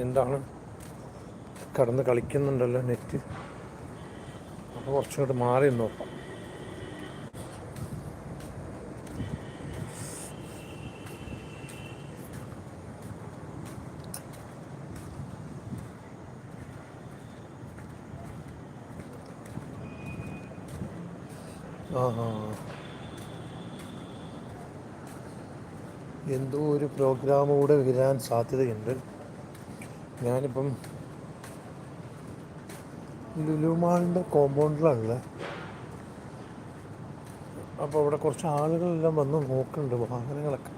എന്താണ്? കടന്ന് കളിക്കുന്നുണ്ടല്ലോ നെറ്റ്. അപ്പോൾ കുറച്ചും കൂടെ മാറി നോക്കാം ആ ആ. എന്തോ ഒരു പ്രോഗ്രാം കൂടെ വരാൻ സാധ്യതയുണ്ട്. ഞാനിപ്പം ലുലുമാളിന്റെ കോമ്പൗണ്ടിലാണുള്ളത് അപ്പോൾ അവിടെ കുറച്ച് ആളുകളെല്ലാം വന്ന് നോക്കുന്നുണ്ട് വാഹനങ്ങളൊക്കെ.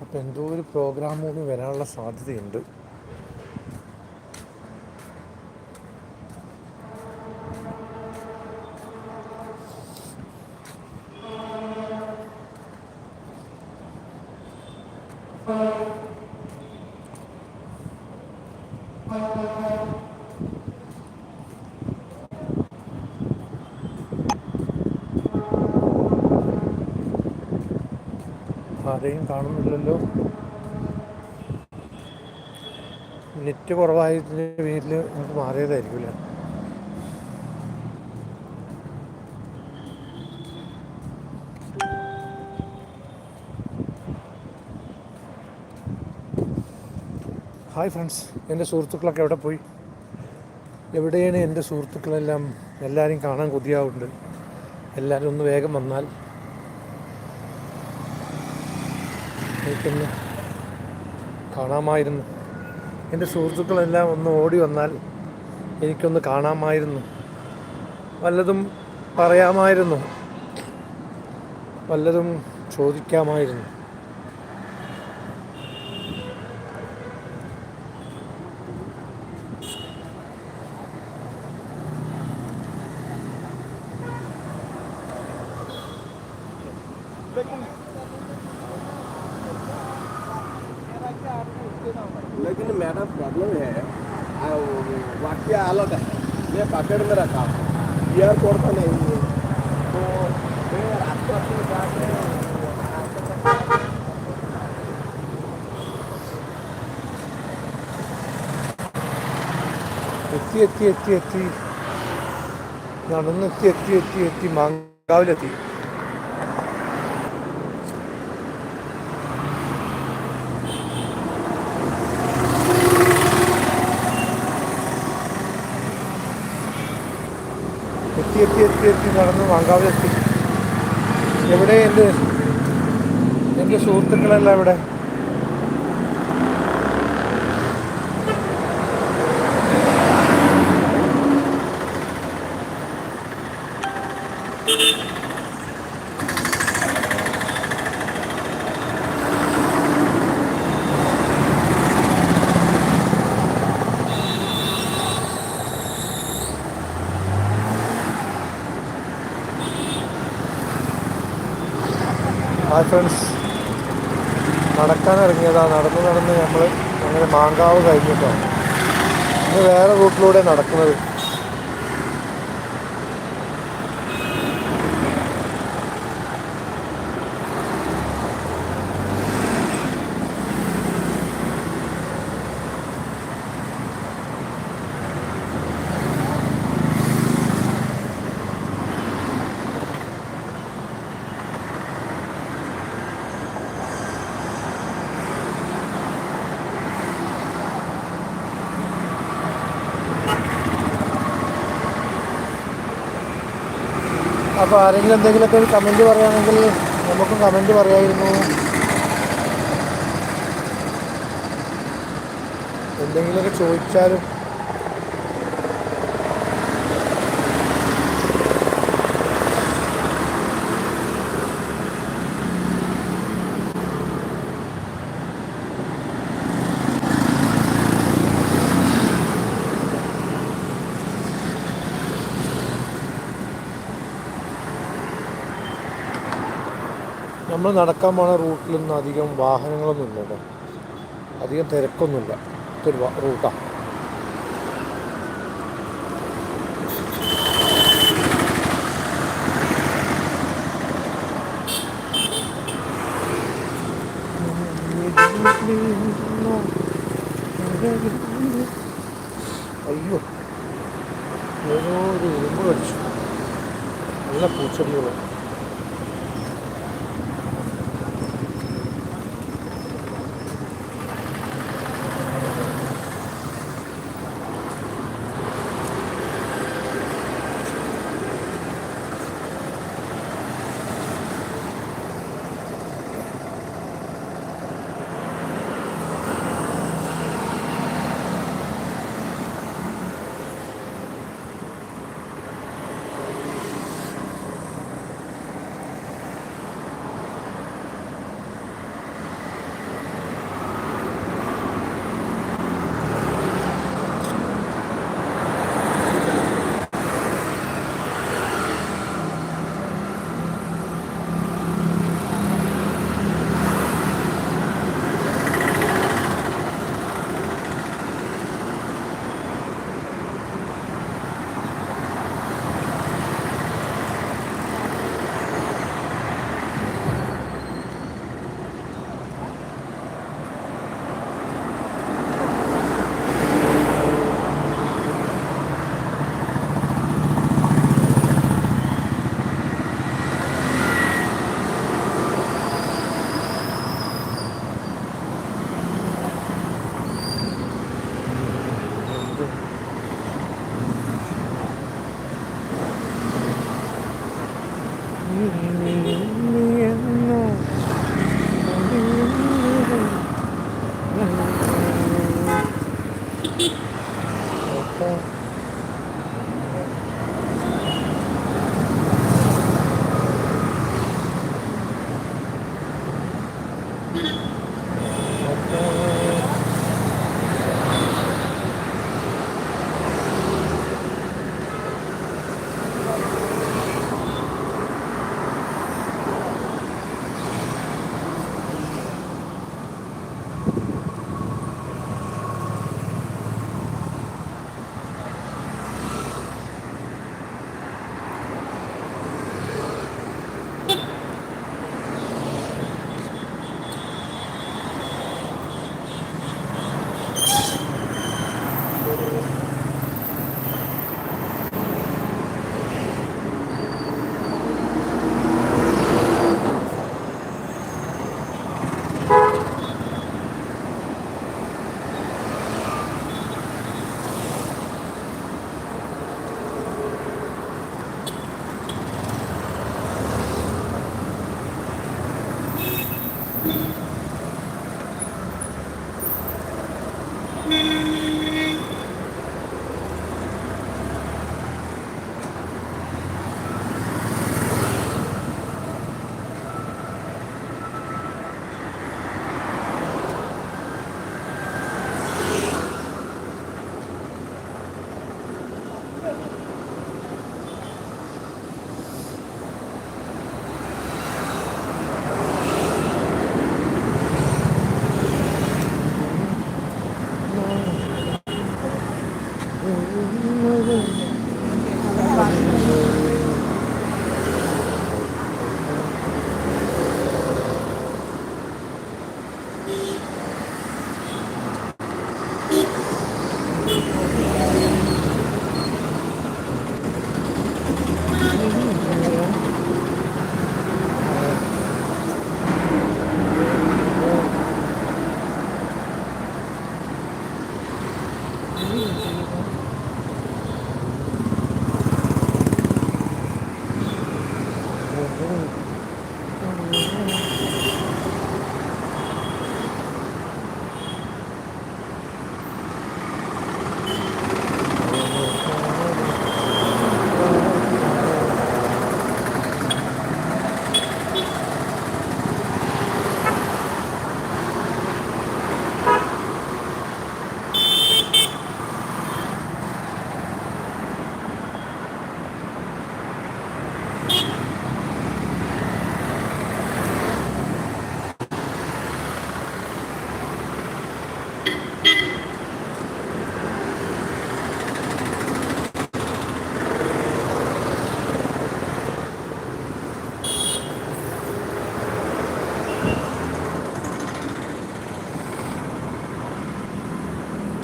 അപ്പോൾ എന്തോ ഒരു പ്രോഗ്രാം കൂടി വരാനുള്ള സാധ്യതയുണ്ട്. ആരെയും കാണുന്നില്ലല്ലോ. നെറ്റ് കുറവായതിന്റെ പേരിൽ നമുക്ക് മാറിയതായിരിക്കില്ല ഹായ് ഫ്രണ്ട്സ് എന്റെ സുഹൃത്തുക്കളൊക്കെ എവിടെ പോയി? എവിടെയാണ് എന്റെ സുഹൃത്തുക്കളെല്ലാം? എല്ലാവരെയും കാണാൻ കൊതിയാവുന്നുണ്ട്. എല്ലാവരും ഒന്ന് വേഗം വന്നാൽ എനിക്കൊന്ന് കാണാമായിരുന്നു. എന്റെ സുഹൃത്തുക്കളെല്ലാം ഒന്ന് ഓടി വന്നാൽ എനിക്കൊന്ന് കാണാമായിരുന്നു. വല്ലതും പറയാമായിരുന്നു. വല്ലതും ചോദിക്കാമായിരുന്നു. എത്തി എത്തി എത്തി എത്തി. നടന്നെത്തി എത്തി എത്തി എത്തി. മാങ്കാവിലെത്തി. എത്തി എത്തി എത്തി എത്തി. നടന്ന് മാങ്കാവിലെത്തി. എവിടെ എന്റെ എന്റെ സുഹൃത്തുക്കളെല്ലാം എവിടെ? ഹായ് ഫ്രണ്ട്സ് നടക്കാൻ ഇറങ്ങിയതാ നടന്ന് നടന്ന് നമ്മൾ അങ്ങനെ മാങ്കാവ് കഴിഞ്ഞിട്ടോ. ഇന്ന് വേറെ റൂട്ടിലൂടെ നടക്കുന്നത്. അപ്പോൾ ആരെങ്കിലും എന്തെങ്കിലുമൊക്കെ ഒരു കമന്റ് പറയുകയാണെങ്കിൽ നമുക്കും കമന്റ് പറയായിരുന്നു. എന്തെങ്കിലുമൊക്കെ ചോദിച്ചാലും നടക്കാൻ പോണ റൂട്ടിലൊന്നും അധികം വാഹനങ്ങളൊന്നും ഇല്ല കേട്ടോ അധികം തിരക്കൊന്നുമില്ല. ഒരു റൂട്ടാണ് അയ്യോ. ഏതോ ഒരു ഉറുമ്പ് കടിച്ചു. നല്ല പൂച്ചെടികൾ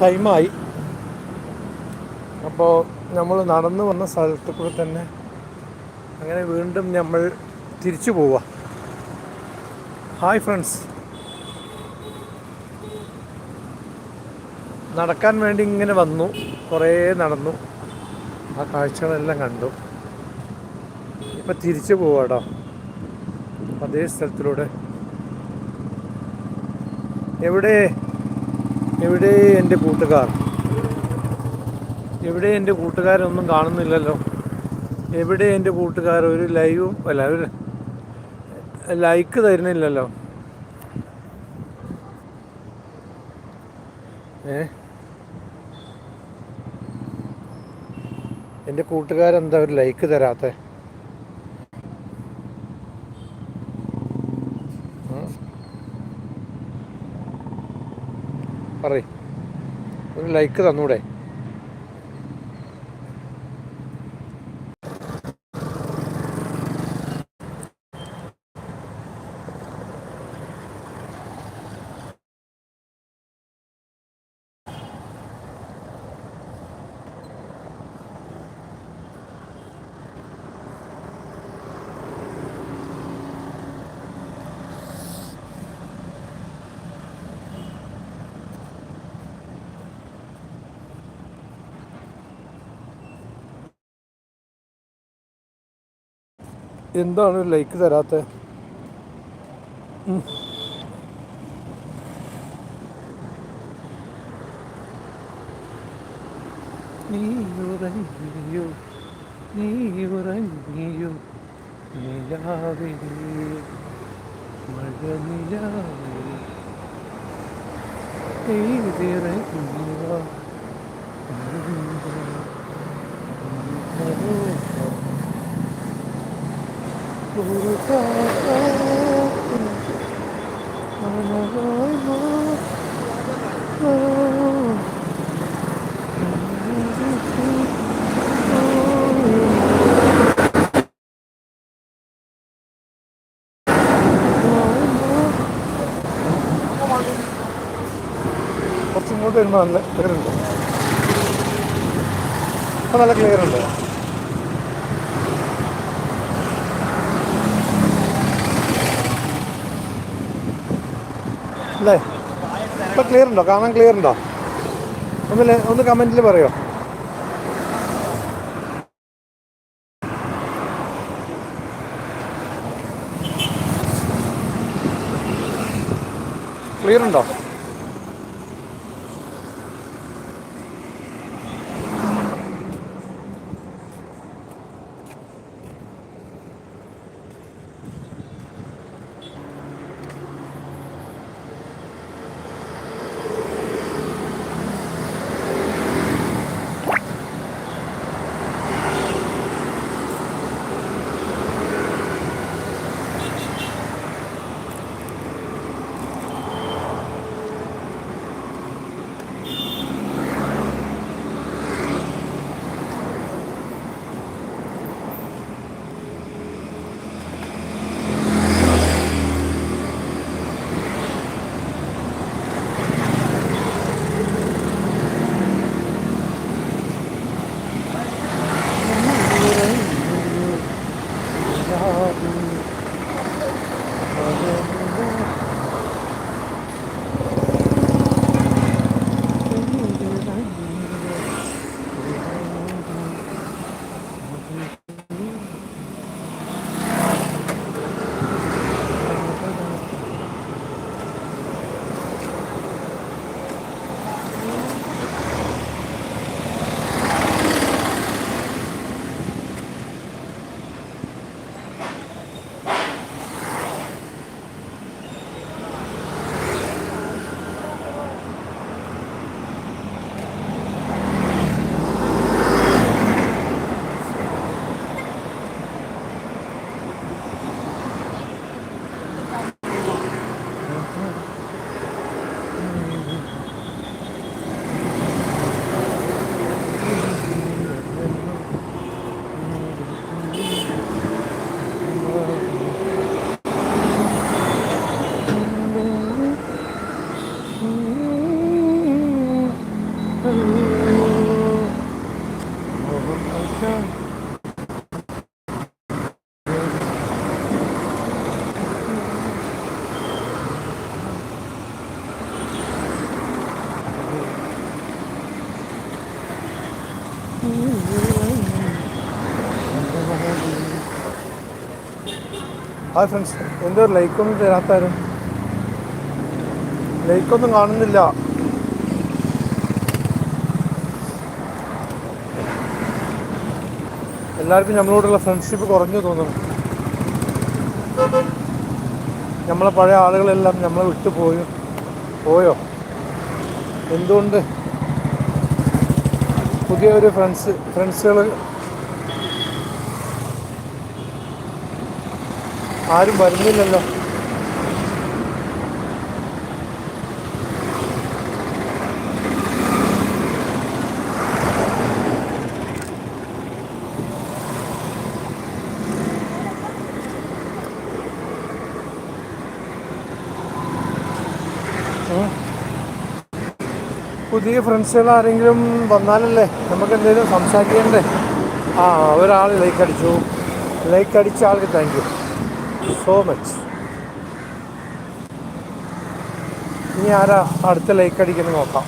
ടൈമായി. അപ്പോൾ നമ്മൾ നടന്നു വന്ന സ്ഥലത്ത് കൂടെ തന്നെ അങ്ങനെ വീണ്ടും നമ്മൾ തിരിച്ചു പോവുക ഹായ് ഫ്രണ്ട്സ്. നടക്കാൻ വേണ്ടി ഇങ്ങനെ വന്നു. കുറേ നടന്നു. ആ കാഴ്ചകളെല്ലാം കണ്ടു. ഇപ്പം തിരിച്ചു പോവാടോ. അതേ സ്ഥലത്തിലൂടെ. എവിടെ? എവിടെ എന്റെ കൂട്ടുകാർ? എവിടെ എന്റെ കൂട്ടുകാരൊന്നും കാണുന്നില്ലല്ലോ. എവിടെ എന്റെ കൂട്ടുകാർ? ഒരു ലൈവും അല്ല ഒരു ലൈക്ക് തരുന്നില്ലല്ലോ. ഏ? എന്റെ കൂട്ടുകാരെന്താ ഒരു ലൈക്ക് തരാത്ത പറയ് ഒരു ലൈക്ക് തന്നൂടെ? എന്താണ് ലൈക്ക് തരാത്ത? നീ ഉറങ്ങിയോ നീ ഉറങ്ങിയോ നിലാവേ മഴ നിലാവേ കുറച്ചിങ്ങോട്ട് വരുമ്പോൾ നല്ല ക്ലിയർ ഉണ്ട് അപ്പോൾ നല്ല ക്ലിയർ ഉണ്ട് അല്ലേ? ഇപ്പം ക്ലിയർ ഉണ്ടോ? കാണാൻ ക്ലിയർ ഉണ്ടോ? ഒന്നില്ല ഒന്ന് കമന്റിൽ പറയോ? ക്ലിയർ ഉണ്ടോ? ഹായ് ഫ്രണ്ട്സ് എന്തോ ലൈക്കൊന്നും തരാത്താരും. ലൈക്കൊന്നും കാണുന്നില്ല. എല്ലാവർക്കും നമ്മളോടുള്ള ഫ്രണ്ട്ഷിപ്പ് കുറഞ്ഞു തോന്നുന്നു നമ്മളെ പഴയ ആളുകളെല്ലാം നമ്മളെ വിട്ടുപോയോ പോയോ. എന്തുകൊണ്ട്? പുതിയ ഒരു ഫ്രണ്ട്സ് ഫ്രണ്ട്സുകൾ ആരും വരുന്നില്ലല്ലോ. പുതിയ ഫ്രണ്ട്സുകൾ ആരെങ്കിലും വന്നാലല്ലേ നമുക്ക് എന്തെങ്കിലും സംസാരിക്കണ്ടേ? ആ ഒരാൾ ലൈക്ക് അടിച്ചു. ലൈക്ക് അടിച്ച ആൾക്ക് താങ്ക് യു സോ മച്ച് ഇനി ആരാ അടുത്ത ലൈക്ക് അടിക്കുന്നത് നോക്കാം.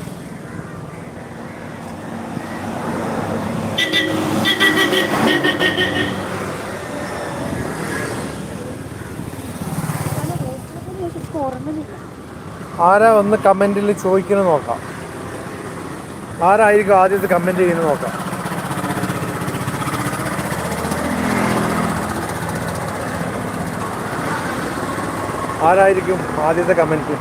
ആരാ ഒന്ന് കമന്റിൽ ചോദിക്കുന്നത് നോക്കാം. ആരായിരിക്കും ആദ്യത്തെ കമന്റ് ചെയ്യുന്നത് നോക്കാം. ആരായിരിക്കും ആദ്യത്തെ കമന്റ്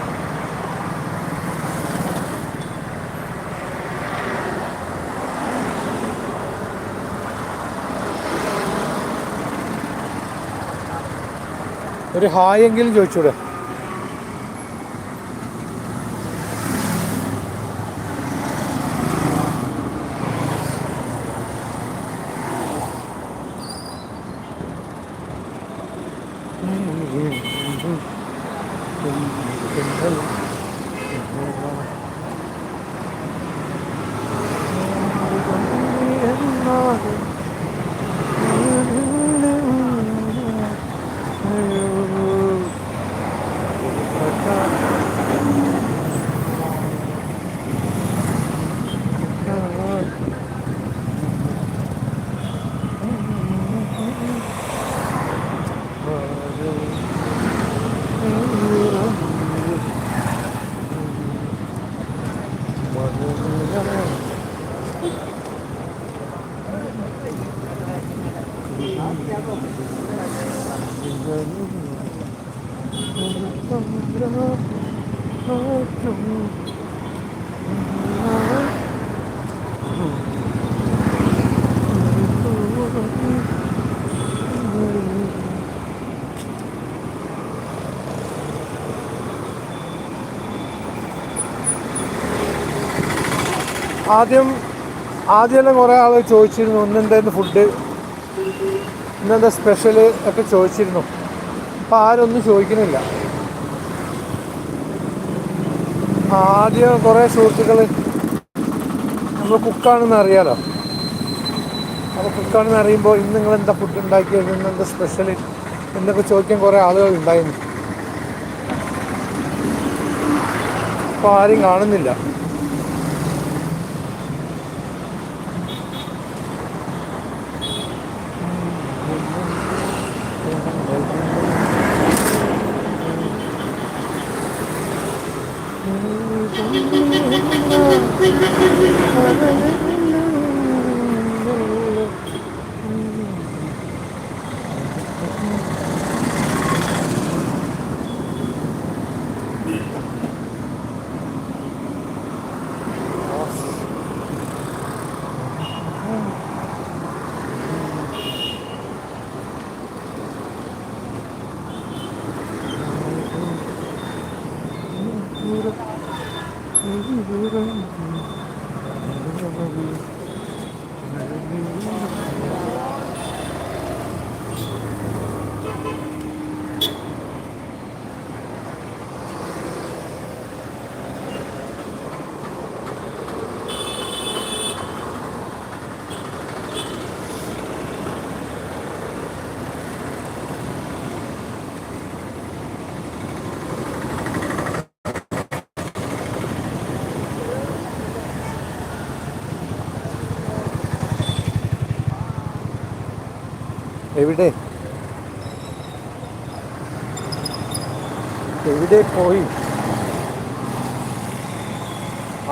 ഒരു ഹായ് എങ്കിലും ചോദിച്ചൂടെ? ആദ്യം ആദ്യമെല്ലാം കുറേ ആൾ ചോദിച്ചിരുന്നു ഇന്നെന്തായിരുന്നു ഫുഡ് ഇന്നെന്താ സ്പെഷ്യൽ ഒക്കെ ചോദിച്ചിരുന്നു. അപ്പം ആരൊന്നും ചോദിക്കുന്നില്ല. ആദ്യം കുറേ സുഹൃത്തുക്കൾ നമ്മൾ കുക്കാണെന്ന് അറിയാലോ? അപ്പോൾ കുക്കാണെന്ന് അറിയുമ്പോൾ ഇന്ന് നിങ്ങൾ എന്താ ഫുഡ് ഉണ്ടാക്കിയത്? ഇന്ന് എന്താ സ്പെഷ്യൽ എന്നൊക്കെ ചോദിക്കാൻ കുറേ ആളുകൾ ഉണ്ടായിരുന്നു. അപ്പോൾ ആരും കാണുന്നില്ല. എവിടെ? എവിടെ പോയി?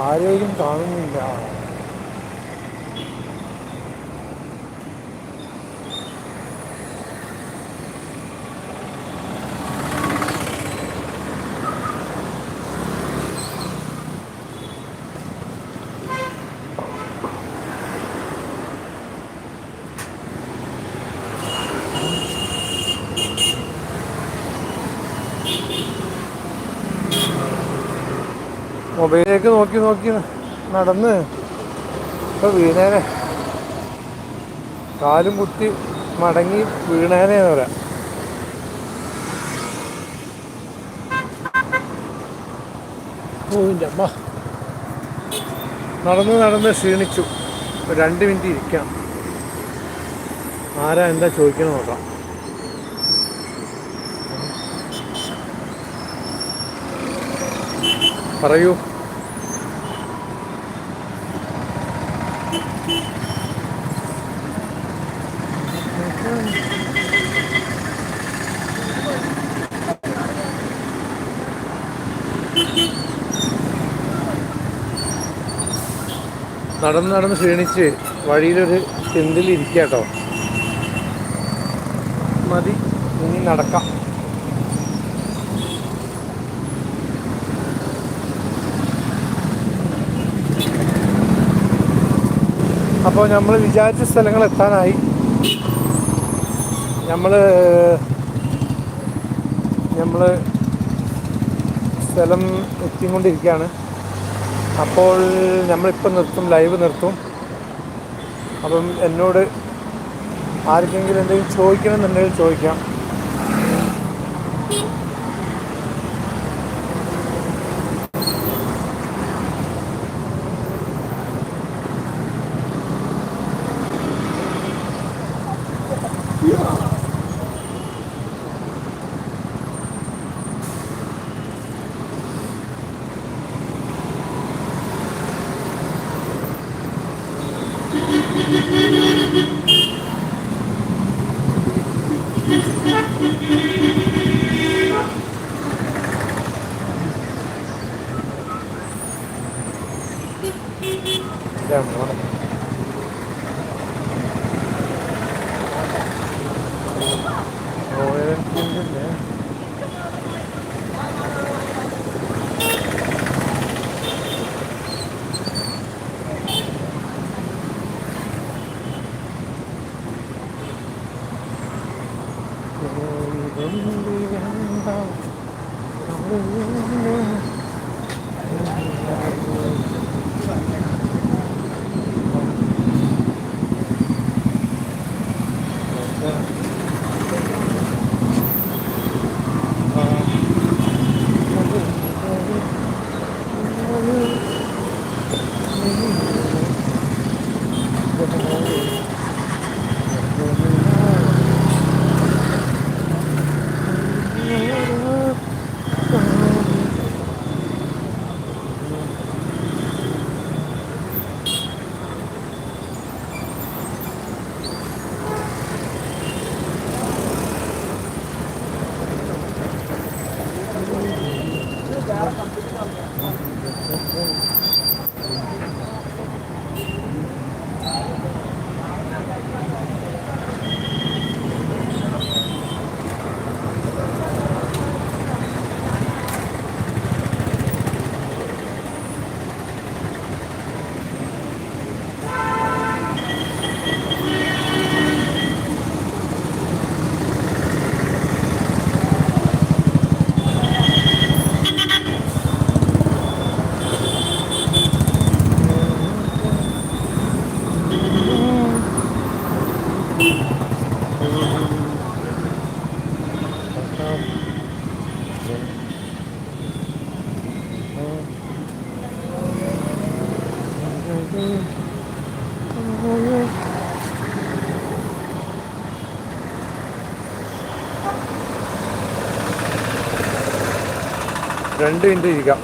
ആരെയും കാണുന്നില്ല. മൊബൈലിലേക്ക് നോക്കി നോക്കി നടന്ന്. ഇപ്പൊ വീണേനെ. കാലും കുത്തി മടങ്ങി വീണേനെ എന്ന് പറയാം. പോവിന്റെ അമ്മ. നടന്ന് നടന്ന് ക്ഷീണിച്ചു. രണ്ട് മിനിറ്റ് ഇരിക്കാം. ആരാ എന്താ ചോദിക്കണം നോക്കാം. പറയൂ. നടന്ന് നടന്ന് ക്ഷീണിച്ച് വഴിയിലൊരു ചെന്തിൽ ഇരിക്കാട്ടോ മതി ഇനി നടക്കാം. അപ്പോൾ നമ്മൾ വിചാരിച്ച സ്ഥലങ്ങൾ എത്താനായി. നമ്മൾ നമ്മൾ സ്ഥലം എത്തിക്കൊണ്ടിരിക്കുകയാണ് അപ്പോൾ നമ്മളിപ്പോൾ നിർത്തും ലൈവ് നിർത്തും. അപ്പം എന്നോട് ആർക്കെങ്കിലും എന്തെങ്കിലും ചോദിക്കണമെന്നുണ്ടെങ്കിൽ ചോദിക്കാം. Yeah, രണ്ട് മിനിറ്റ് ഇരിക്കാം.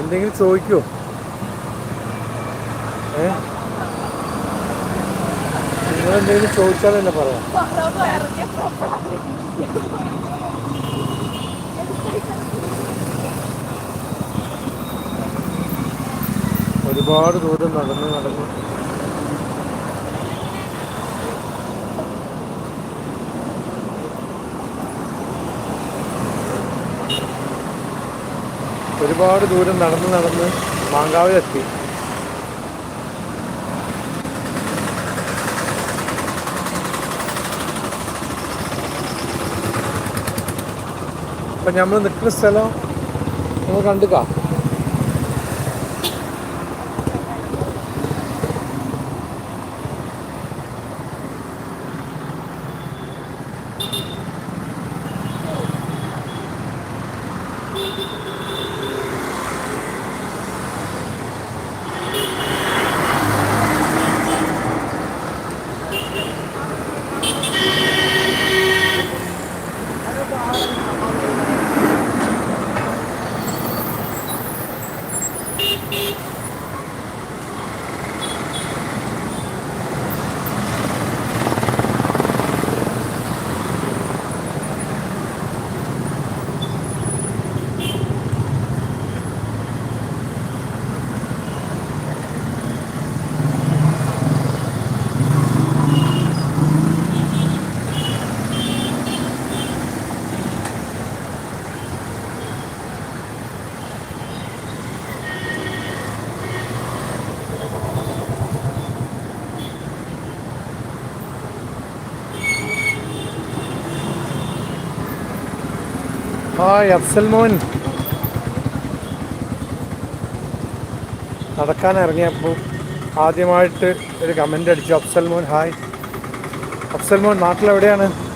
എന്തെങ്കിലും ചോദിക്കുമോ ഏ? നിങ്ങളെന്തെങ്കിലും ചോദിച്ചാൽ എന്നെ പറയാം ഒരുപാട് ദൂരം നടന്ന് നടന്നു ഒരുപാട് ദൂരം നടന്ന് നടന്ന് മാങ്കാവിലെത്തി അപ്പം നമ്മൾ നിൽക്കുന്ന സ്ഥലം നമ്മൾ കണ്ടുക ഹായ് അഫ്സൽ മോൻ. നടക്കാൻ ഇറങ്ങിയപ്പോൾ ആദ്യമായിട്ട് ഒരു കമന്റ് അടിച്ചു. അഫ്സൽ മോൻ ഹായ് അഫ്സൽ മോൻ നാട്ടിലെവിടെയാണ്?